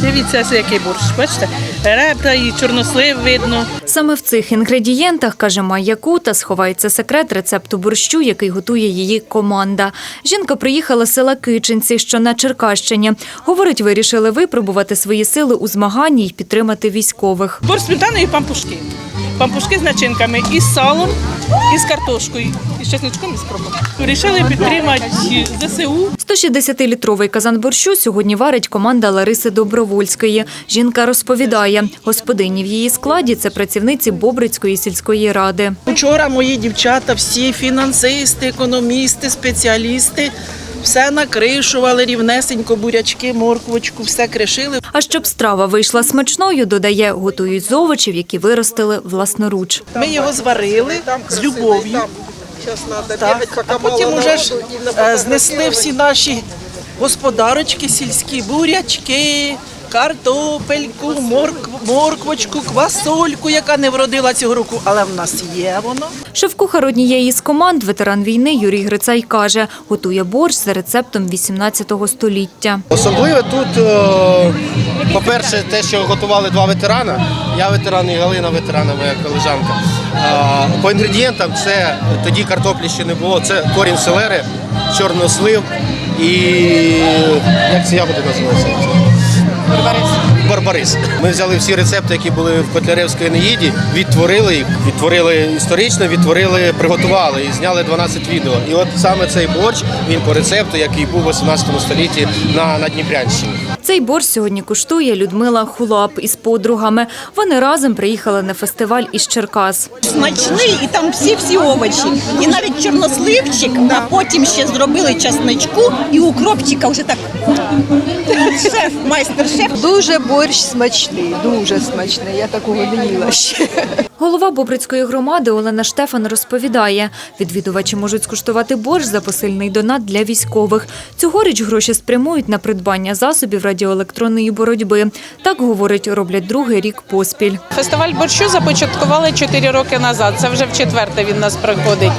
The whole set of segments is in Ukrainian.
Дивіться, який борщ. Бачите? Ребра і чорнослив видно. Саме в цих інгредієнтах, каже Майя Кута, сховається секрет рецепту борщу, який готує її команда. Жінка приїхала з села Кичинці, що на Черкащині. Говорить, вирішили випробувати свої сили у змаганні й підтримати військових. Борщ сметаною і пампушки. Пампушки з начинками і з салом, і з картошкою, і з чесночком, і з кропом. Вирішили підтримати ЗСУ. 160-літровий казан борщу сьогодні варить команда Лариси Добровольської. Жінка розповідає, господині в її складі це працівниці Бобрицької сільської ради. Вчора мої дівчата, всі фінансисти, економісти, спеціалісти, все накришували рівнесенько, бурячки, морквочку, все кришили. А щоб страва вийшла смачною, додає, готують з овочів, які виростили власноруч. Ми його зварили з любов'ю. Так. А потім вже ж е, знесли всі наші господарочки, сільські бурячки, картопельку, морк, морквочку, квасольку, яка не вродила цього року, але в нас є воно. Шеф-кухар однієї з команд, ветеран війни Юрій Грицай каже, готує борщ за рецептом 18 століття. Особливо тут, е, по-перше, те, що готували два ветерана. Я ветеран і Галина ветерана, моя колежанка. Е, По інгредієнтам це тоді картоплі ще не було. Це корінь селери, чорнослив і як ці ягоди називаються? Барбарис. Барбарис. Ми взяли всі рецепти, які були в Котляревській Енеїді, відтворили їх, відтворили історично, відтворили, приготували і зняли 12 відео. І от саме цей борщ, він по рецепту, який був у 18 столітті на, на Дніпрянщині. Цей борщ сьогодні куштує Людмила Хулап із подругами. Вони разом приїхали на фестиваль із Черкас. смачний, і там всі-всі овочі. І навіть чорносливчик, а потім ще зробили часничку і укропчика вже так. Шеф, майстер-шеф. Дуже борщ смачний, дуже смачний. Я такого не їла ще. Голова Бобрицької громади Олена Штефан розповідає, відвідувачі можуть скуштувати борщ за посильний донат для військових. Цьогоріч гроші спрямують на придбання засобів радіоелектронної боротьби. Так, говорить, роблять другий рік поспіль. Фестиваль борщу започаткували 4 роки назад. Це вже в четверте він нас проходить.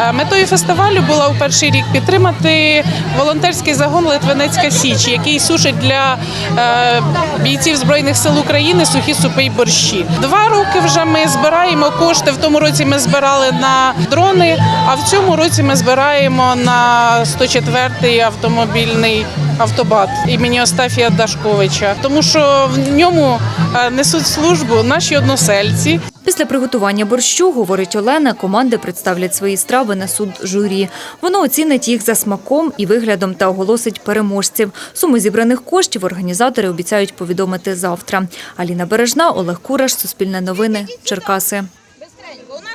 Е, Метою фестивалю була у перший рік підтримати волонтерський загон Литвинецька Січ, який сушить для е, бійців збройних сил України сухі супи й борщі. Два роки вже ми збираємо кошти. В тому році ми збирали на дрони, а в цьому році ми збираємо на 104-й автомобільний автобат імені Остафія Дашковича, тому що в ньому е, несуть службу наші односельці. Після приготування борщу, говорить Олена, команди представлять свої страви на суд журі. Воно оцінить їх за смаком і виглядом та оголосить переможців. Суми зібраних коштів організатори обіцяють повідомити завтра. Аліна Бережна, Олег Кураш, Суспільне новини, Черкаси.